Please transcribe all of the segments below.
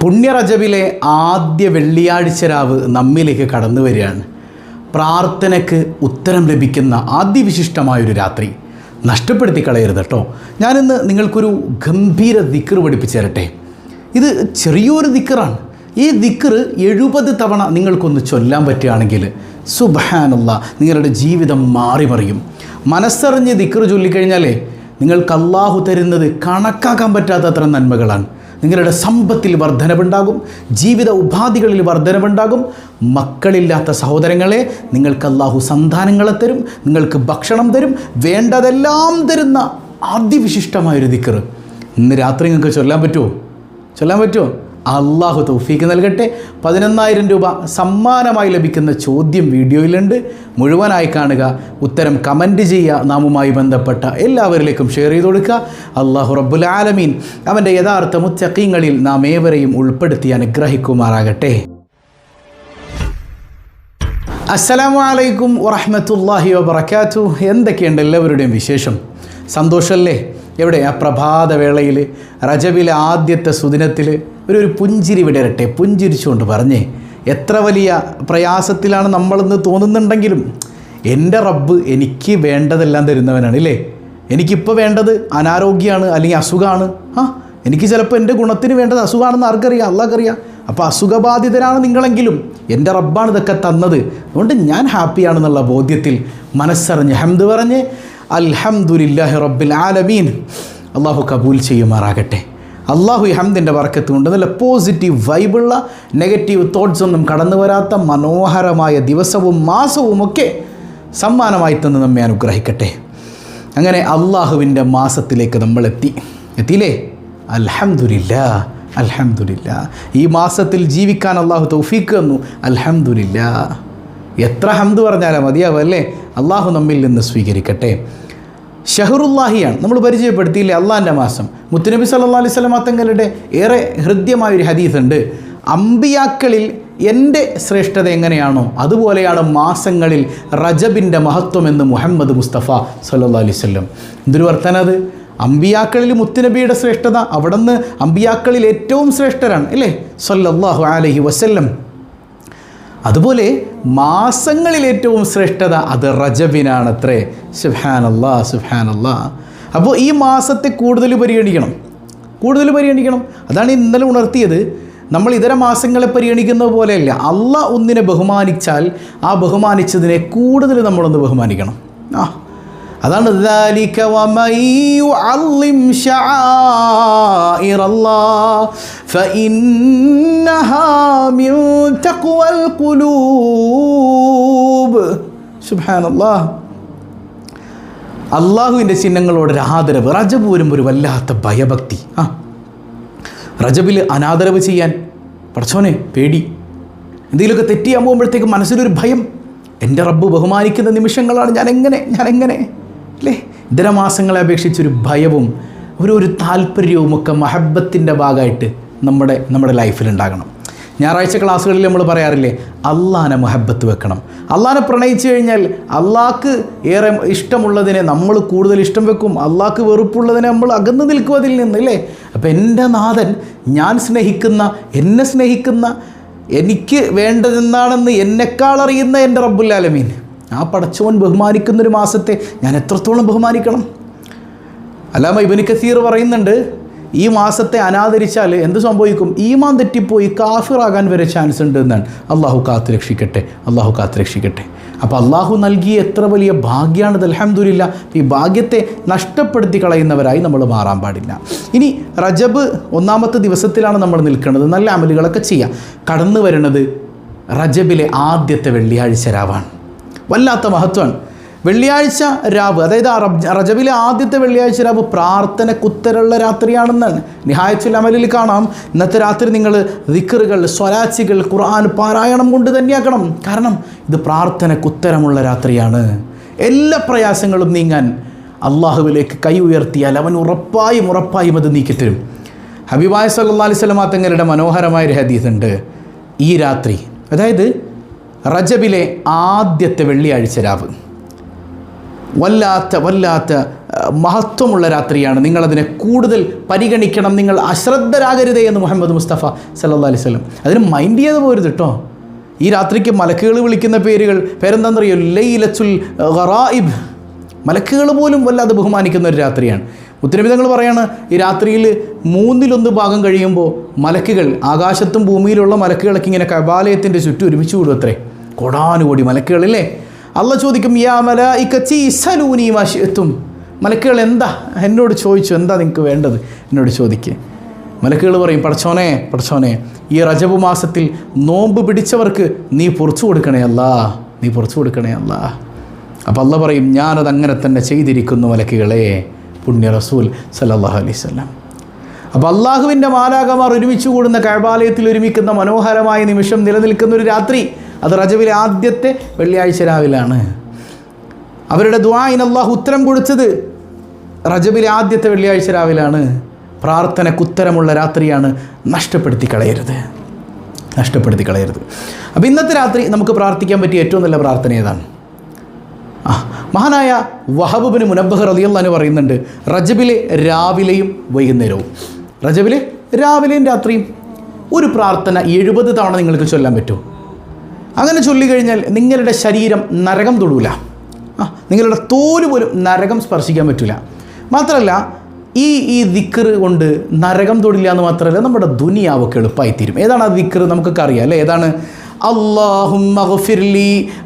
പുണ്യ റജബിലെ ആദ്യ വെള്ളിയാഴ്ച രാവ് നമ്മിലേക്ക് കടന്നു വരികയാണ്. പ്രാർത്ഥനയ്ക്ക് ഉത്തരം ലഭിക്കുന്ന അതിവിശിഷ്ടമായൊരു രാത്രി. നഷ്ടപ്പെടുത്തി കളയരുത് കേട്ടോ ഞാനിന്ന് നിങ്ങൾക്കൊരു ഗംഭീര ദിക്കർ പഠിപ്പിച്ചു തരട്ടെ. ഇത് ചെറിയൊരു ദിക്കറാണ്. ഈ ദിക്കർ എഴുപത് തവണ നിങ്ങൾക്കൊന്ന് ചൊല്ലാൻ പറ്റുകയാണെങ്കിൽ സുബഹാനുള്ള നിങ്ങളുടെ ജീവിതം മാറി മറിയും. മനസ്സറിഞ്ഞ് ദിക്കർ ചൊല്ലിക്കഴിഞ്ഞാലേ നിങ്ങൾക്ക് അള്ളാഹു തരുന്നത് കണക്കാക്കാൻ പറ്റാത്തത്ര നന്മകളാണ്. നിങ്ങളുടെ സമ്പത്തിൽ വർധനവുണ്ടാകും ജീവിത ഉപാധികളിൽ വർധനവുണ്ടാകും. മക്കളില്ലാത്ത സഹോദരങ്ങളെ നിങ്ങൾക്ക് അള്ളാഹു സന്താനങ്ങളെ തരും നിങ്ങൾക്ക് ഭക്ഷണം തരും വേണ്ടതെല്ലാം തരുന്ന അതിവിശിഷ്ടമായൊരു ദിക്കറ്. ഇന്ന് രാത്രി നിങ്ങൾക്ക് ചൊല്ലാൻ പറ്റുമോ? ചൊല്ലാൻ പറ്റുമോ? അള്ളാഹു തൗഫീക്ക് നൽകട്ടെ. പതിനൊന്നായിരം രൂപ സമ്മാനമായി ലഭിക്കുന്ന ചോദ്യം വീഡിയോയിലുണ്ട്. മുഴുവനായി കാണുക. ഉത്തരം കമന്റ് ചെയ്യുക. നാമുമായി ബന്ധപ്പെട്ട എല്ലാവരിലേക്കും ഷെയർ ചെയ്ത് കൊടുക്കുക. അള്ളാഹു റബ്ബുൽ ആലമീൻ അവന്റെ യഥാർത്ഥ മുത്തക്കീങ്ങളിൽ നാം ഏവരെയും ഉൾപ്പെടുത്തി അനുഗ്രഹിക്കുമാറാകട്ടെ. അസ്സലാമു അലൈക്കും വറഹ്മത്തുള്ളാഹി വബറകാതു എന്തൊക്കെയുണ്ട് എല്ലാവരുടെയും വിശേഷം? സന്തോഷമല്ലേ എവിടെ? ആ പ്രഭാതവേളയിൽ റജബിലെ ആദ്യത്തെ സുദിനത്തിൽ ഒരു ഒരു പുഞ്ചിരി വിടരട്ടെ പുഞ്ചിരിച്ചുകൊണ്ട് പറഞ്ഞേ എത്ര വലിയ പ്രയാസത്തിലാണ് നമ്മളെന്ന് തോന്നുന്നുണ്ടെങ്കിലും എന്റെ റബ്ബ് എനിക്ക് വേണ്ടതെല്ലാം തരുന്നവനാണ് ഇല്ലേ? എനിക്കിപ്പോൾ വേണ്ടത് അനാരോഗ്യമാണ് അല്ലെങ്കിൽ അസുഖമാണ്. ആ എനിക്ക് ചിലപ്പോൾ എന്റെ ഗുണത്തിന് വേണ്ടത് അസുഖമാണെന്ന് ആർക്കറിയാം അള്ളാഹ്ക്കറിയാം. അപ്പോൾ അസുഖബാധിതരാണ് നിങ്ങളെങ്കിലും എന്റെ റബ്ബാണ് ഇതൊക്കെ തന്നത്. അതുകൊണ്ട് ഞാൻ ഹാപ്പിയാണെന്നുള്ള ബോധ്യത്തിൽ മനസ്സറിഞ്ഞ് ഹംദ് പറഞ്ഞ് അൽഹംദുലില്ലാഹി റബ്ബിൽ ആലമീൻ. അള്ളാഹു കബൂൽ ചെയ്യുമാറാകട്ടെ. അള്ളാഹു ഹംദിന്റെ വർക്കത്തുകൊണ്ട് നല്ല പോസിറ്റീവ് വൈബുള്ള നെഗറ്റീവ് തോട്ട്സ് ഒന്നും കടന്നു വരാത്ത മനോഹരമായ ദിവസവും മാസവും ഒക്കെ സമ്മാനമായി തന്ന് നമ്മെ അനുഗ്രഹിക്കട്ടെ. അങ്ങനെ അള്ളാഹുവിന്റെ മാസത്തിലേക്ക് നമ്മൾ എത്തി എത്തിയില്ലേ? അലഹമുല്ല അലഹമുല്ല ഈ മാസത്തിൽ ജീവിക്കാൻ അള്ളാഹു തൗഫീക്ക് തന്നു. അലഹമുല്ല എത്ര ഹംദ് പറഞ്ഞാലും മതിയാവും അല്ലേ? അള്ളാഹു നമ്മിൽ നിന്ന് സ്വീകരിക്കട്ടെ. ഷഹറുല്ലാഹിയാണ്. നമ്മൾ പരിചയപ്പെടുത്തിയില്ലേ അള്ളാഹിന്റെ മാസം. മുത്തുനബി സല്ലാ അലൈഹി സ്വലം തങ്ങളുടെ ഏറെ ഹൃദ്യമായൊരു ഹദീസ് ഉണ്ട്. അമ്പിയാക്കളിൽ എന്റെ ശ്രേഷ്ഠത എങ്ങനെയാണോ അതുപോലെയാണ് മാസങ്ങളിൽ റജബിന്റെ മഹത്വം എന്ന് മുഹമ്മദ് മുസ്തഫ സല്ലാ അലൈഹി സ്വല്ലം എന്തൊരു വർത്തനത് അമ്പിയാക്കളിൽ മുത്തുനബിയുടെ ശ്രേഷ്ഠത അവിടുന്ന് അമ്പിയാക്കളിൽ ഏറ്റവും ശ്രേഷ്ഠരാണ് അല്ലേ സല്ലാഹു അലഹി വസല്ലം. അതുപോലെ മാസങ്ങളിൽ ഏറ്റവും ശ്രേഷ്ഠത അത് റജബിനാണത്രേ. സുഹാനല്ലാ സുഹാനല്ലാ അപ്പോൾ ഈ മാസത്തെ കൂടുതൽ പരിഗണിക്കണം. കൂടുതൽ പരിഗണിക്കണം. അതാണ് ഇന്നലെ ഉണർത്തിയത്. നമ്മൾ ഇതര മാസങ്ങളെ പരിഗണിക്കുന്ന പോലെയല്ല. അല്ല ഒന്നിനെ ബഹുമാനിച്ചാൽ ആ ബഹുമാനിച്ചതിനെ കൂടുതൽ നമ്മളൊന്ന് ബഹുമാനിക്കണം. ആ. അതാണ് അള്ളാഹുവിന്റെ ചിഹ്നങ്ങളോട് ഒരു ആദരവ് റജബ് വരുമ്പോൾ ഒരു വല്ലാത്ത ഭയഭക്തി. ആ. റജബിൽ അനാദരവ് ചെയ്യാൻ പഠിച്ചോനെ പേടി. എന്തെങ്കിലുമൊക്കെ തെറ്റിയാൻ പോകുമ്പോഴത്തേക്ക് മനസ്സിലൊരു ഭയം. എന്റെ റബ്ബ് ബഹുമാനിക്കുന്ന നിമിഷങ്ങളാണ് ഞാൻ എങ്ങനെ ഞാൻ എങ്ങനെ അല്ലേ? ഇതരമാസങ്ങളെ അപേക്ഷിച്ചൊരു ഭയവും ഒരു ഒരു താല്പര്യവും ഒക്കെ മഹബത്തിന്റെ ഭാഗമായിട്ട് നമ്മുടെ നമ്മുടെ ലൈഫിൽ ഉണ്ടാകണം ഞായറാഴ്ച ക്ലാസ്സുകളിൽ നമ്മൾ പറയാറില്ലേ അള്ളാനെ മഹബത്ത് വെക്കണം. അള്ളാനെ പ്രണയിച്ചു കഴിഞ്ഞാൽ അള്ളാഹ്ക്ക് ഏറെ ഇഷ്ടമുള്ളതിനെ നമ്മൾ കൂടുതൽ ഇഷ്ടം വെക്കും. അള്ളാഹ്ക്ക് വെറുപ്പുള്ളതിനെ നമ്മൾ അകന്നു നിൽക്കും അതിൽ നിന്ന് അല്ലേ? അപ്പം എന്റെ നാഥൻ ഞാൻ സ്നേഹിക്കുന്ന എന്നെ സ്നേഹിക്കുന്ന എനിക്ക് വേണ്ടതെന്താണെന്ന് എന്നെക്കാൾ അറിയുന്ന എന്റെ റബ്ബുല്ലാലമീൻ ആ പടച്ചവൻ ബഹുമാനിക്കുന്നൊരു മാസത്തെ ഞാൻ എത്രത്തോളം ബഹുമാനിക്കണം? അല്ലാമ ഇബിന് കസീർ പറയുന്നുണ്ട് ഈ മാസത്തെ അനാദരിച്ചാൽ എന്ത് സംഭവിക്കും? ഈമാൻ തെറ്റിപ്പോയി കാഫിറാകാൻ വരെ ചാൻസ് ഉണ്ട് എന്നാണ്. അള്ളാഹു കാത്ത് രക്ഷിക്കട്ടെ അള്ളാഹു കാത്ത് രക്ഷിക്കട്ടെ. അപ്പോൾ അള്ളാഹു നൽകിയ എത്ര വലിയ ഭാഗ്യമാണിത്. അലഹമുല്ല ഈ ഭാഗ്യത്തെ നഷ്ടപ്പെടുത്തി കളയുന്നവരായി നമ്മൾ മാറാൻ പാടില്ല. ഇനി റജബ് ഒന്നാമത്തെ ദിവസത്തിലാണ് നമ്മൾ നിൽക്കുന്നത്. നല്ല അമലുകളൊക്കെ ചെയ്യാം. കടന്നു വരുന്നത് റജബിലെ ആദ്യത്തെ വെള്ളിയാഴ്ച രാവാണ്. വല്ലാത്ത മഹത്വമാണ്. വെള്ളിയാഴ്ച രാവ് അതായത് റജബിലെ ആദ്യത്തെ വെള്ളിയാഴ്ച രാവ് പ്രാർത്ഥനക്കുത്തരുള്ള രാത്രിയാണെന്നാണ്. നിഹായത്തിൽ അമലിൽ കാണാം. ഇന്നത്തെ രാത്രി നിങ്ങൾ ദിക്കറുകൾ സ്വരാച്ചികൾ ഖുർആൻ പാരായണം കൊണ്ട് തന്നെയാക്കണം കാരണം ഇത് പ്രാർത്ഥനക്കുത്തരമുള്ള രാത്രിയാണ്. എല്ലാ പ്രയാസങ്ങളും നീങ്ങാൻ അള്ളാഹുവിലേക്ക് കൈ ഉയർത്തിയാൽ അവൻ ഉറപ്പായും ഉറപ്പായും അത് നീക്കിത്തരും. ഹബീബായ സല്ലാ അലൈഹി സ്വലമാ തങ്ങളുടെ മനോഹരമായൊരു ഹദീസ് ഉണ്ട് ഈ രാത്രി അതായത് റജബിലെ ആദ്യത്തെ വെള്ളിയാഴ്ച രാവ്. വല്ലാത്ത വല്ലാത്ത മഹത്വമുള്ള രാത്രിയാണ്. നിങ്ങളതിനെ കൂടുതൽ പരിഗണിക്കണം. നിങ്ങൾ അശ്രദ്ധരാകരുതേ എന്ന് മുഹമ്മദ് മുസ്തഫ സല്ലാ അലൈഹി സ്വലം അതിന് മൈൻഡ് ചെയ്ത് പോരുത് കേട്ടോ ഈ രാത്രിക്ക് മലക്കുകൾ വിളിക്കുന്ന പേരുകൾ പേരെന്താണെന്നറിയോ ലൈലത്തുൽ ഖറായിബ് മലക്കുകൾ പോലും വല്ലാതെ ബഹുമാനിക്കുന്ന ഒരു രാത്രിയാണ്. ഉത്തരവിധങ്ങൾ പറയാണ് ഈ രാത്രിയിൽ മൂന്നിലൊന്ന് ഭാഗം കഴിയുമ്പോൾ മലക്കുകൾ ആകാശത്തും ഭൂമിയിലുള്ള മലക്കുകളൊക്കെ ഇങ്ങനെ കബാലയത്തിന്റെ ചുറ്റും ഒരുമിച്ച് കൂടും അത്രേ കൊടാനുകൂടി മലക്കുകളില്ലേ? അല്ല ചോദിക്കും യാ മല ഇക്കച്ചീസലൂനി മാശെത്തും മലക്കുകൾ എന്താ? എന്നോട് ചോദിച്ചു എന്താ നിങ്ങൾക്ക് വേണ്ടത്? എന്നോട് ചോദിക്കുക മലക്കുകൾ പറയും പടച്ചോനെ പടച്ചോനെ ഈ റജബ് മാസത്തിൽ നോമ്പ് പിടിച്ചവർക്ക് നീ പൊറിച്ചു കൊടുക്കണേ അല്ല നീ പൊറിച്ചു കൊടുക്കണേ അല്ല. അപ്പം അല്ല പറയും ഞാനത് അങ്ങനെ തന്നെ ചെയ്തിരിക്കുന്നു മലക്കുകളെ പുണ്യ റസൂൽ സല്ലല്ലാഹു അലൈഹി വസല്ലം. അപ്പോൾ അള്ളാഹുവിന്റെ മാലാകമാർ ഒരുമിച്ച് കൂടുന്ന കഴബാലയത്തിൽ ഒരുമിക്കുന്ന മനോഹരമായ നിമിഷം നിലനിൽക്കുന്ന ഒരു രാത്രി അത് റജബിലെ ആദ്യത്തെ വെള്ളിയാഴ്ച രാവിലാണ്. അവരുടെ ദ്വായിന് അള്ളാഹു ഉത്തരം കൊടുത്തത് റജബിലെ ആദ്യത്തെ വെള്ളിയാഴ്ച രാവിലാണ്. പ്രാർത്ഥനക്കുത്തരമുള്ള രാത്രിയാണ് നഷ്ടപ്പെടുത്തി കളയരുത്. നഷ്ടപ്പെടുത്തി കളയരുത്. അപ്പോൾ ഇന്നത്തെ രാത്രി നമുക്ക് പ്രാർത്ഥിക്കാൻ പറ്റിയ ഏറ്റവും നല്ല പ്രാർത്ഥന ഏതാണ്? ആ മഹാനായ വഹബുബിന് മുനബഹർ അലിയല്ലാന്ന് പറയുന്നുണ്ട് റജബിലെ രാവിലെയും വൈകുന്നേരവും. റജബിലെ രാവിലെയും രാത്രിയും ഒരു പ്രാർത്ഥന എഴുപത് തവണ നിങ്ങൾക്ക് ചൊല്ലാൻ പറ്റും. അങ്ങനെ ചൊല്ലിക്കഴിഞ്ഞാൽ നിങ്ങളുടെ ശരീരം നരകം തൊടൂല. ആ നിങ്ങളുടെ തോൽ പോലും നരകം സ്പർശിക്കാൻ പറ്റില്ല മാത്രമല്ല ഈ ഈ ദിക്കറ് കൊണ്ട് നരകം തൊടില്ല എന്ന് മാത്രമല്ല നമ്മുടെ ദുനിയാവൊക്കെ എളുപ്പമായിത്തീരും ഏതാണ് ആ ദിക്കറ് നമുക്കൊക്കെ അറിയാം അല്ലേ? ഏതാണ് അള്ളാഹുമ്മ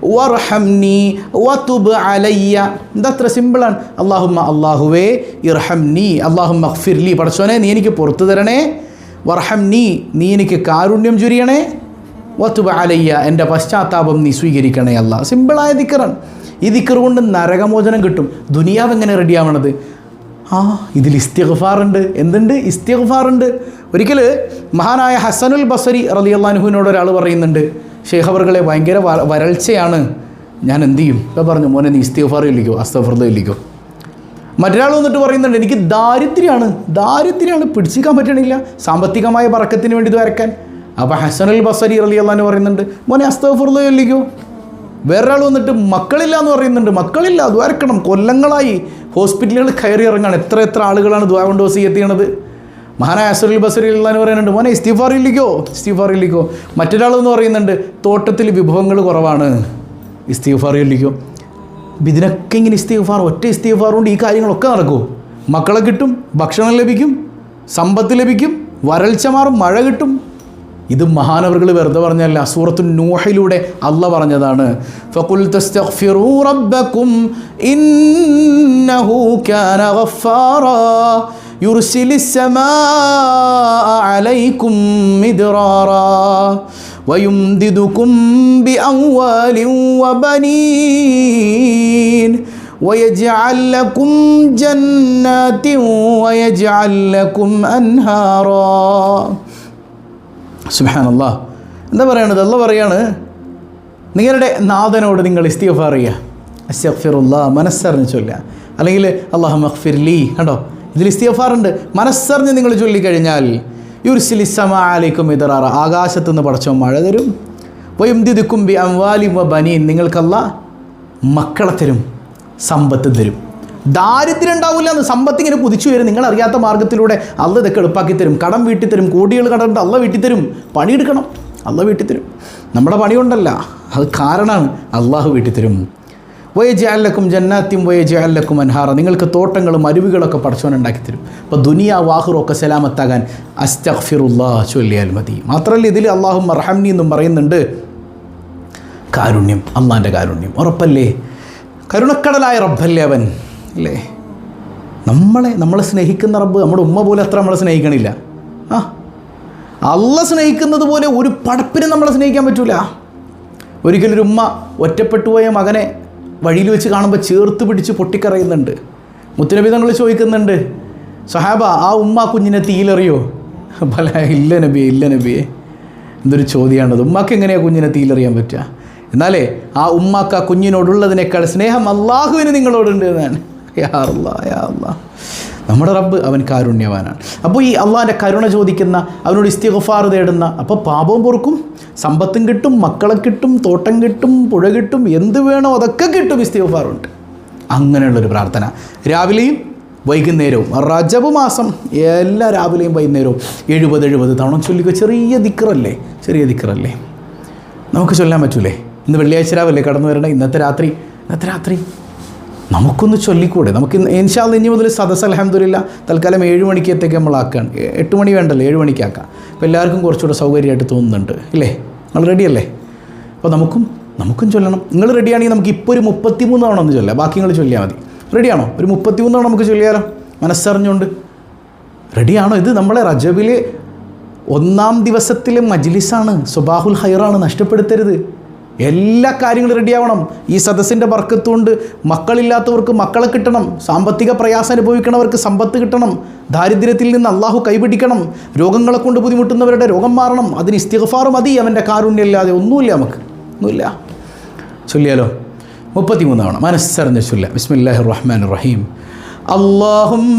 വർഹംനി വതുബ് അലയ്യ. ഇതത്ര സിമ്പിളാണ്? അള്ളാഹുമ്മ അള്ളാഹുവേ ഇർഹംനി. അള്ളാഹുമ്മ ഗഫിർലി. പഠിച്ചോനെ നീ എനിക്ക് പുറത്തു തരണേ. വർഹംനി നീ എനിക്ക് കാരുണ്യം ചുരിയണേ. വത്തുബ അലയ്യ എന്റെ പശ്ചാത്താപം നീ സ്വീകരിക്കണേ അല്ല സിമ്പിളായ ദിക്കറാണ്. ഈ ദിക്കർ കൊണ്ട് നരകമോചനം കിട്ടും. ദുനിയാവ് എങ്ങനെ റെഡിയാവണത് ആ ഇതിൽ ഇസ്തിഗ്ഫാറുണ്ട്. എന്തുണ്ട്? ഇസ്തിഗ്ഫാറുണ്ട്. ഒരിക്കൽ മഹാനായ ഹസനുൽ ബസരി റലി അള്ളാനുഹുവിനോട് ഒരാൾ പറയുന്നുണ്ട് ഷെയ്ഖ് അവർകളെ ഭയങ്കര വരൾച്ചയാണ്. ഞാൻ എന്ത് ചെയ്യും? ഇപ്പം പറഞ്ഞു മോനെ നീ ഇസ്തിഗ്ഫാർ ഇല്ലിക്കോ അസ്തഫർദ ഇല്ലിക്കോ മറ്റൊരാൾ വന്നിട്ട് പറയുന്നുണ്ട് എനിക്ക് ദാരിദ്ര്യമാണ്. ദാരിദ്ര്യമാണ്. പിടിച്ചിക്കാൻ പറ്റണില്ല. സാമ്പത്തികമായ പറക്കത്തിന് വേണ്ടി ഇത് വരക്കാൻ അപ്പോൾ ഹസനുൽ ബസരി റലി അള്ളാൻ പറയുന്നുണ്ട് മോനെ അസ്തഫുർദ ഇല്ലിക്കോ വേറൊരാൾ വന്നിട്ട് മക്കളില്ല എന്ന് പറയുന്നുണ്ട്. മക്കളില്ല അത് വരക്കണം കൊല്ലങ്ങളായി ഹോസ്പിറ്റലുകൾ കയറി ഇറങ്ങാണ് എത്ര എത്ര ആളുകളാണ് ദ്വാ കൊണ്ട് വസി എത്തിയണത്? മഹാനായ അസറുൽ ബസരി എന്ന് പറയുന്നുണ്ട് മോനെ ഇസ്തിഫാറില്ലിക്കോ ഇസ്തിഫാറില്ലിക്കോ മറ്റൊരാളെന്ന് പറയുന്നുണ്ട് തോട്ടത്തിൽ വിഭവങ്ങൾ കുറവാണ്. ഇസ്തിഫാറില്ലിക്കോ അപ്പം ഇതിനൊക്കെ ഇങ്ങനെ ഇസ്തിഫാർ ഒറ്റ ഇസ്തിഫാർ കൊണ്ട് ഈ കാര്യങ്ങളൊക്കെ നടക്കുമോ മക്കളെ കിട്ടും ഭക്ഷണം ലഭിക്കും സമ്പത്ത് ലഭിക്കും വരൾച്ച മാറും മഴ കിട്ടും. ഇത് മഹാനവറുകൾ വെറുതെ പറഞ്ഞല്ല സൂറത്തു നൂഹിലൂടെ അല്ല പറഞ്ഞതാണ് ഫഖുൽ തസ്തഗ്ഫിറൂ റബ്ബക്കും ഇന്നഹു കാന ഗഫാറാ യുർസിലിസ് സമാഅ അലൈക്കും മിദ്റാറാ ويمددكم بأموال وبنين ويجعل لكم جنات ويجعل لكم أنهارا സുബാനല്ലാ എന്താ പറയണത്? അല്ല പറയാണ് നിങ്ങളുടെ നാഥനോട് നിങ്ങൾ ഇസ്തിഫാർ ചെയ്യുക അസ്തഗ്ഫിറുല്ലാ മനസ്സറിഞ്ഞ് ചൊല്ലുക. അല്ലെങ്കിൽ അള്ളാഹു മഖ്ഫിർലി കണ്ടോ? ഇതിൽ ഇസ്തിഗഫാറുണ്ട്. മനസ്സറിഞ്ഞ് നിങ്ങൾ ചൊല്ലിക്കഴിഞ്ഞാൽ യുർസിലിസമാലിക്കും ഇതറാറ ആകാശത്ത് നിന്ന് പടച്ചോ മഴ തരും. വയുംതിദിക്കും ബി അംവാലി വ ബനീൻ. നിങ്ങൾക്കല്ല മക്കളെ തരും സമ്പത്ത് തരും. ദാരിദ്ര്യം ഉണ്ടാവില്ല എന്ന് സമ്പത്ത് ഇങ്ങനെ കുതിച്ചു വരും. നിങ്ങൾ അറിയാത്ത മാർഗത്തിലൂടെ അല്ല ഇതൊക്കെ എളുപ്പാക്കി തരും. കടം വീട്ടി തരും കോടികൾ കടണ്ട് അല്ല വീട്ടി തരും പണിയെടുക്കണം. അല്ല വീട്ടി തരും നമ്മുടെ പണി കൊണ്ടല്ല അത് കാരണമാണ് അള്ളാഹു വീട്ടി തരും വയജാലക്കും ജന്നാത്തിയും വയജാലക്കും അൻഹാറ. നിങ്ങൾക്ക് തോട്ടങ്ങളും അരുവികളൊക്കെ പഠിച്ചവൻ ഉണ്ടാക്കി തരും. അപ്പോൾ ദുനിയ വാഹുറൊക്കെ സലാമത്താകാൻ അസ്തഫിറുല്ലാ ചൊല്ലിയാൽ മതി. മാത്രമല്ല ഇതിൽ അള്ളാഹു മർഹംനി എന്നും പറയുന്നുണ്ട്. കാരുണ്യം. അള്ളാന്റെ കാരുണ്യം. ഉറപ്പല്ലേ? കരുണക്കടലായ റബ്ബല്ലേ അവൻ. അല്ലേ? നമ്മളെ നമ്മളെ സ്നേഹിക്കുന്ന റബ്ബ് നമ്മുടെ ഉമ്മ പോലെ അത്ര നമ്മളെ സ്നേഹിക്കണില്ല. ആ അല്ല സ്നേഹിക്കുന്നത് പോലെ ഒരു പടപ്പിനും നമ്മളെ സ്നേഹിക്കാൻ പറ്റൂല. ഒരിക്കലൊരു ഉമ്മ ഒറ്റപ്പെട്ടു പോയ മകനെ വഴിയിൽ വെച്ച് കാണുമ്പോൾ ചേർത്ത് പിടിച്ച് പൊട്ടിക്കറയുന്നുണ്ട്. മുത്തുനബി തങ്ങൾ ചോദിക്കുന്നുണ്ട് സഹാബ ആ ഉമ്മ കുഞ്ഞിനെ തീയിലെറിയോ? പല ഇല്ല നബിയെ ഇല്ല നബിയെ എന്തൊരു ചോദ്യമാണത്. ഉമ്മാക്ക് എങ്ങനെയാണ് കുഞ്ഞിനെ തീയിലെറിയാൻ പറ്റുക? എന്നാലേ ആ ഉമ്മാക്ക് ആ കുഞ്ഞിനോടുള്ളതിനേക്കാൾ സ്നേഹം അള്ളാഹുവിന് നിങ്ങളോടുണ്ട് എന്നാണ്. നമ്മുടെ റബ്ബ് അവൻ കാരുണ്യവാനാണ്. അപ്പോൾ ഈ അള്ളാഹിന്റെ കരുണ ചോദിക്കുന്ന അവനോട് ഇസ്തിഗഫാർ തേടുന്ന അപ്പോൾ പാപവും പൊറുക്കും സമ്പത്തും കിട്ടും മക്കളെ കിട്ടും തോട്ടം കിട്ടും പുഴ കിട്ടും എന്ത് വേണോ അതൊക്കെ കിട്ടും ഇസ്തിഗഫാറുണ്ട്. അങ്ങനെയുള്ളൊരു പ്രാർത്ഥന. രാവിലെയും വൈകുന്നേരവും റജബ് മാസം എല്ലാ രാവിലെയും വൈകുന്നേരവും എഴുപത് എഴുപത് തവണ ചൊല്ലിക്കുക ചെറിയ ദിക്കറല്ലേ ചെറിയ ദിക്കറല്ലേ നമുക്ക് ചൊല്ലാൻ പറ്റൂലേ? ഇന്ന് വെള്ളിയാഴ്ച രാവിലെ കടന്നു വരണേ ഇന്നത്തെ രാത്രി ഇന്നത്തെ രാത്രി നമുക്കൊന്ന് ചൊല്ലിക്കൂടെ? നമുക്ക് ഇൻഷാൽ ഇനി മുതൽ സദസ് അലഹമ്മദില്ല തൽക്കാലം ഏഴ് നമ്മൾ എ- എട്ട് മണി വേണ്ടല്ലോ ഏഴ് മണിക്കാക്കാം അപ്പോൾ എല്ലാവർക്കും കുറച്ചുകൂടെ സൗകര്യമായിട്ട് തോന്നുന്നുണ്ട് ഇല്ലേ? നിങ്ങൾ റെഡിയല്ലേ അപ്പോൾ നമുക്കും നമുക്കും ചൊല്ലണം. നിങ്ങൾ റെഡിയാണെങ്കിൽ നമുക്ക് ഇപ്പോൾ ഒരു മുപ്പത്തിമൂന്ന് തവണ ഒന്ന് ചൊല്ലാം. ബാക്കി നിങ്ങൾ ചൊല്ലിയാൽ മതി. റെഡിയാണോ ഒരു മുപ്പത്തിമൂന്ന് തവണ നമുക്ക് ചൊല്ലിയാലോ? മനസ്സറിഞ്ഞുകൊണ്ട്. റെഡിയാണോ ഇത് നമ്മളെ റജബിൽ ഒന്നാം ദിവസത്തിലെ മജ്ലിസാണ്. സുബാഹുൽ ഹൈറാണ് നഷ്ടപ്പെടുത്തരുത്. എല്ലാ കാര്യങ്ങളും റെഡിയാവണം. ഈ സദസ്സിന്റെ വർക്കത്തുകൊണ്ട് മക്കളില്ലാത്തവർക്ക് മക്കളെ കിട്ടണം. സാമ്പത്തിക പ്രയാസം അനുഭവിക്കണവർക്ക് സമ്പത്ത് കിട്ടണം. ദാരിദ്ര്യത്തിൽ നിന്ന് അള്ളാഹു കൈപിടിക്കണം. രോഗങ്ങളെ കൊണ്ട് ബുദ്ധിമുട്ടുന്നവരുടെ രോഗം മാറണം. അതിന് ഇസ്തിഗഫാർ മതി. അവന്റെ കാരുണ്യമില്ലാതെ ഒന്നുമില്ല നമുക്ക്. ഒന്നുമില്ല. ചൊല്ലിയാലോ? മുപ്പത്തി മൂന്നാണ് മനസ്സറിഞ്ഞ ചൊല്ല. ബിസ്മില്ലാഹി റഹ്മാൻ റഹീം അള്ളാഹും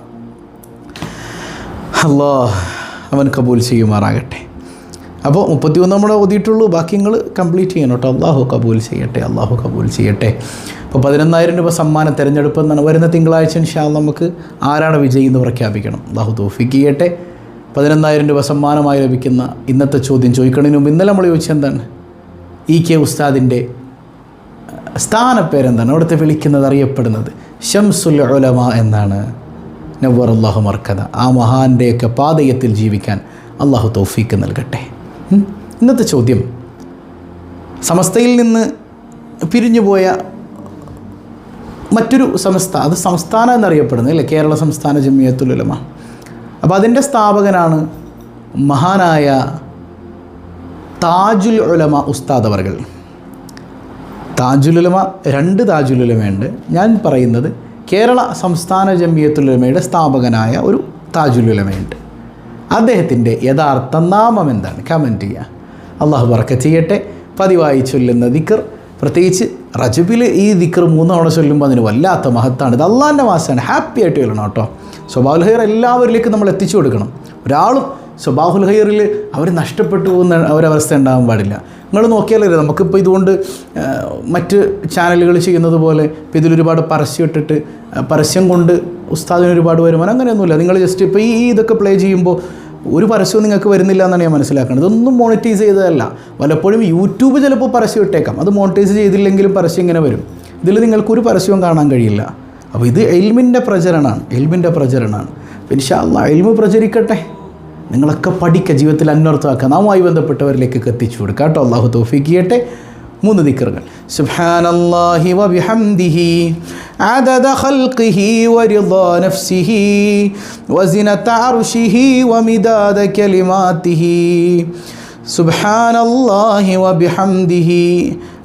അള്ളാഹ് അവൻ കബൂൽ ചെയ്യുമാറാകട്ടെ. അപ്പോൾ മുപ്പത്തിയൊന്ന് നമ്മൾ ഓതിയിട്ടുള്ളൂ ബാക്കി നിങ്ങൾ കംപ്ലീറ്റ് ചെയ്യണം കേട്ടോ. അള്ളാഹു കബൂൽ ചെയ്യട്ടെ അള്ളാഹു കബൂൽ ചെയ്യട്ടെ. അപ്പോൾ പതിനൊന്നായിരം രൂപ സമ്മാനം തിരഞ്ഞെടുപ്പ് എന്നാണ്. വരുന്ന തിങ്കളാഴ്ച ഇൻഷാ നമുക്ക് ആരാണ് വിജയി എന്ന് പ്രഖ്യാപിക്കണം. അള്ളാഹു തോഫിക്ക് ചെയ്യട്ടെ. പതിനൊന്നായിരം രൂപ സമ്മാനമായി ലഭിക്കുന്ന ഇന്നത്തെ ചോദ്യം ചോദിക്കണതിന് മുമ്പ് ഇന്നലെ നമ്മൾ ചോദിച്ചെന്താണ് ഇ കെ ഉസ്താദിന്റെ സ്ഥാനപ്പേരെന്താണ്? അവിടുത്തെ വിളിക്കുന്നത് അറിയപ്പെടുന്നത്. ഷംസുൽ ഉലമ എന്നാണ്. നവർ അള്ളാഹു മർക്കഥ ആ മഹാന്റെയൊക്കെ പാതയത്തിൽ ജീവിക്കാൻ അള്ളാഹു തൗഫീക്ക് നൽകട്ടെ. ഇന്നത്തെ ചോദ്യം. സമസ്തയിൽ നിന്ന് പിരിഞ്ഞുപോയ മറ്റൊരു സംസ്ഥ അത് സംസ്ഥാനം എന്നറിയപ്പെടുന്നത് അല്ലേ? കേരള സംസ്ഥാന ജമിയത്തുൽ ഉലമ. അപ്പോൾ അതിന്റെ സ്ഥാപകനാണ് മഹാനായ താജുൽ ഉലമ ഉസ്താദ് അവർകൾ താജുലുലമ രണ്ട് താജുലുലമയുണ്ട് ഞാൻ പറയുന്നത് കേരള സംസ്ഥാന ജമിയത്തുലുലമയുടെ സ്ഥാപകനായ ഒരു താജുലുലമയുണ്ട് അദ്ദേഹത്തിന്റെ യഥാർത്ഥ നാമം എന്താണ്? കമന്റ് ചെയ്യുക. അള്ളാഹു വർക്ക ചെയ്യട്ടെ. പതിവായി ചൊല്ലുന്ന ദിക്കർ പ്രത്യേകിച്ച് റജബിൽ ഈ ദിക്കർ മൂന്നവണ ചൊല്ലുമ്പോൾ അതിന് വല്ലാത്ത മഹത്താണ്. ഇത് അള്ളാഹിന്റെ മാസമാണ് ഹാപ്പി ആയിട്ട് ചൊല്ലണം കേട്ടോ. സ്വഭാവ ഹൈർ എല്ലാവരിലേക്കും നമ്മൾ എത്തിച്ചു കൊടുക്കണം. ഒരാളും സ്വബാഹുൽ ഹൈറിൽ അവർ നഷ്ടപ്പെട്ടു പോകുന്ന ഒരവസ്ഥ ഉണ്ടാകാൻ പാടില്ല. നിങ്ങൾ നോക്കിയാലേ നമുക്കിപ്പോൾ ഇതുകൊണ്ട് മറ്റ് ചാനലുകൾ ചെയ്യുന്നത് പോലെ ഇപ്പോൾ ഇതിലൊരുപാട് പരസ്യം ഇട്ടിട്ട് പരസ്യം കൊണ്ട് ഉസ്താദിന് ഒരുപാട് വരുമാനം അങ്ങനെയൊന്നുമില്ല. നിങ്ങൾ ജസ്റ്റ് ഇപ്പോൾ ഈ ഇതൊക്കെ പ്ലേ ചെയ്യുമ്പോൾ ഒരു പരസ്യവും നിങ്ങൾക്ക് വരുന്നില്ല എന്നാണ് ഞാൻ മനസ്സിലാക്കുന്നത്. ഇതൊന്നും മോണിറ്റൈസ് ചെയ്തതല്ല. പലപ്പോഴും യൂട്യൂബ് ചിലപ്പോൾ പരസ്യം ഇട്ടേക്കാം. അത് മോണിറ്റൈസ് ചെയ്തില്ലെങ്കിലും പരസ്യം ഇങ്ങനെ വരും. ഇതിൽ നിങ്ങൾക്കൊരു പരസ്യവും കാണാൻ കഴിയില്ല. അപ്പോൾ ഇത് എൽമിന്റെ പ്രചരണമാണ്. എൽമിന്റെ പ്രചരണമാണ്. ഇൻഷാല്ല എൽമ് പ്രചരിക്കട്ടെ. നിങ്ങളൊക്കെ പഠിക്കുക ജീവിതത്തിൽ അന്വർത്ഥമാക്കുക നാമുമായി ബന്ധപ്പെട്ടവരിലേക്ക് എത്തിച്ചു കൊടുക്കുക കേട്ടോ അള്ളാഹു തോഫിക്ക് ചെയ്യട്ടെ മൂന്ന് ദിക്കറുകൾ സുബ്ഹാനല്ലാഹി വബിഹംദിഹി عدد خلقه ورضا نفسه وزنة عرشه ومداد كلماته سبحان الله وبحمده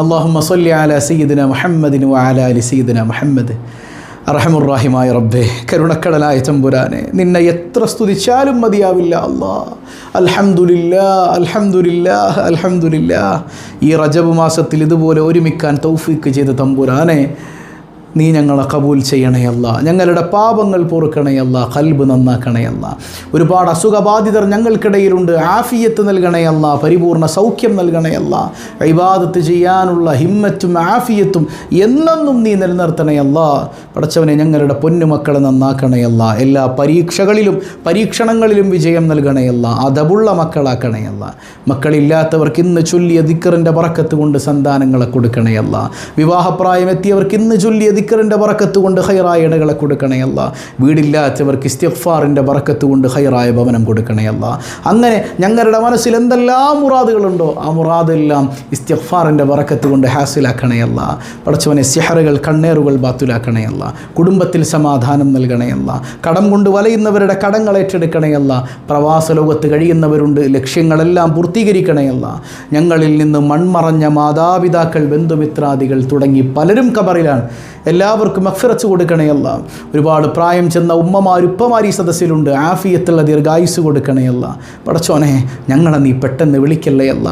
അള്ളാഹുമ്മ സൊല്ലി അല സയ്യിദിന മുഹമ്മദിനു അല അലി സയ്യിദിന മുഹമ്മദ്. അറഹമുറാഹിമായ റബ്ബേ കരുണക്കടലായ തമ്പുരാനെ നിന്നെ എത്ര സ്തുതിച്ചാലും മതിയാവില്ല അള്ളാ അലഹമുല്ല അലഹമുല്ല അലഹമുല്ല ഈ റജബ് മാസത്തിൽ ഇതുപോലെ ഒരുമിക്കാൻ തൗഫീക്ക് ചെയ്ത തമ്പുരാനെ നീ ഞങ്ങളെ കബൂൽ ചെയ്യണയല്ല ഞങ്ങളുടെ പാപങ്ങൾ പൊറുക്കണയല്ല കൽബ് നന്നാക്കണയല്ല ഒരുപാട് അസുഖബാധിതർ ഞങ്ങൾക്കിടയിലുണ്ട്. ആഫിയത്ത് നൽകണയല്ല പരിപൂർണ സൗഖ്യം നൽകണയല്ല ഇബാദത്ത് ചെയ്യാനുള്ള ഹിമ്മറ്റും ആഫിയത്തും എന്നെന്നും നീ നിലനിർത്തണയല്ല പടച്ചവനെ ഞങ്ങളുടെ പൊന്നുമക്കളെ നന്നാക്കണയല്ല എല്ലാ പരീക്ഷകളിലും പരീക്ഷണങ്ങളിലും വിജയം നൽകണയല്ല അതബുള്ള മക്കളാക്കണയല്ല മക്കളില്ലാത്തവർക്ക് ഇന്ന് ചൊല്ലിയ ദിക്കറിന്റെ പറക്കത്ത് കൊണ്ട് സന്താനങ്ങളെ കൊടുക്കണയല്ല വിവാഹപ്രായമെത്തിയവർക്ക് ഇന്ന് ചൊല്ലിയ ദിക്കറിന്റെ പറക്കത്ത് കൊണ്ട് ഹൈറായ ഇടകളെ കൊടുക്കണയല്ല വീടില്ലാത്തവർക്ക് ഇസ്തിഫാറിന്റെ പറക്കത്ത് കൊണ്ട് ഹൈറായ ഭവനം കൊടുക്കണയല്ല അങ്ങനെ ഞങ്ങളുടെ മനസ്സിൽ എന്തെല്ലാം മുറാദുകളുണ്ടോ ആ മുറാദെല്ലാം ഇസ്തിഫാറിന്റെ പറക്കത്ത് കൊണ്ട് ഹാസിലാക്കണയല്ല പടച്ചവനെ സിഹറുകൾ കണ്ണേറുകൾ ബാത്തുലാക്കണയല്ല കുടുംബത്തിൽ സമാധാനം നൽകണയല്ല കടം കൊണ്ട് വലയുന്നവരുടെ കടങ്ങൾ ഏറ്റെടുക്കണയല്ല പ്രവാസ ലോകത്ത് കഴിയുന്നവരുണ്ട് ലക്ഷ്യങ്ങളെല്ലാം പൂർത്തീകരിക്കണയല്ല ഞങ്ങളിൽ നിന്ന് മൺമറഞ്ഞ മാതാപിതാക്കൾ ബന്ധുമിത്രാദികൾ തുടങ്ങി പലരും കബറിലാണ് എല്ലാവർക്കും അഫിറച്ച് കൊടുക്കണയല്ല ഒരുപാട് പ്രായം ചെന്ന ഉമ്മമാർ ഉപ്പമാർ ഈ സദസ്സിലുണ്ട്. ആഫിയത്തുള്ള ദീർഘായുസ് കൊടുക്കണയല്ല പടച്ചോനെ ഞങ്ങളെ നീ പെട്ടെന്ന് വിളിക്കല്ലേയല്ല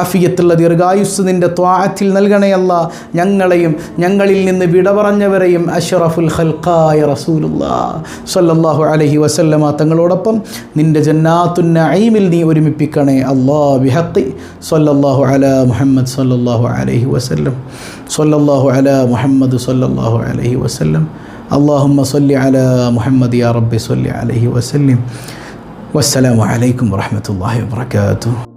ആഫിയത്തുള്ള ദീർഘായുസ് നിന്റെ ത്വാത്തിൽ നൽകണയല്ല ഞങ്ങളെയും ഞങ്ങളിൽ നിന്ന് വിട പറഞ്ഞവരെയും അഷറഫുൽ ഖൽഖായ റസൂലുള്ള. സല്ലല്ലാഹു അലൈഹി വസല്ലമ തങ്ങളോടൊപ്പം നിന്റെ നഈമിൽ നീ ഒരുമിപ്പിക്കണേ അള്ളാ ബിഹത്തി സല്ലല്ലാഹു അല മുഹമ്മദ് സല്ലല്ലാഹു അലൈഹി വസല്ലം. صلى الله على محمد صلى الله عليه وسلم. اللهم صل على محمد يا رب صل عليه وسلم. والسلام عليكم ورحمة الله وبركاته.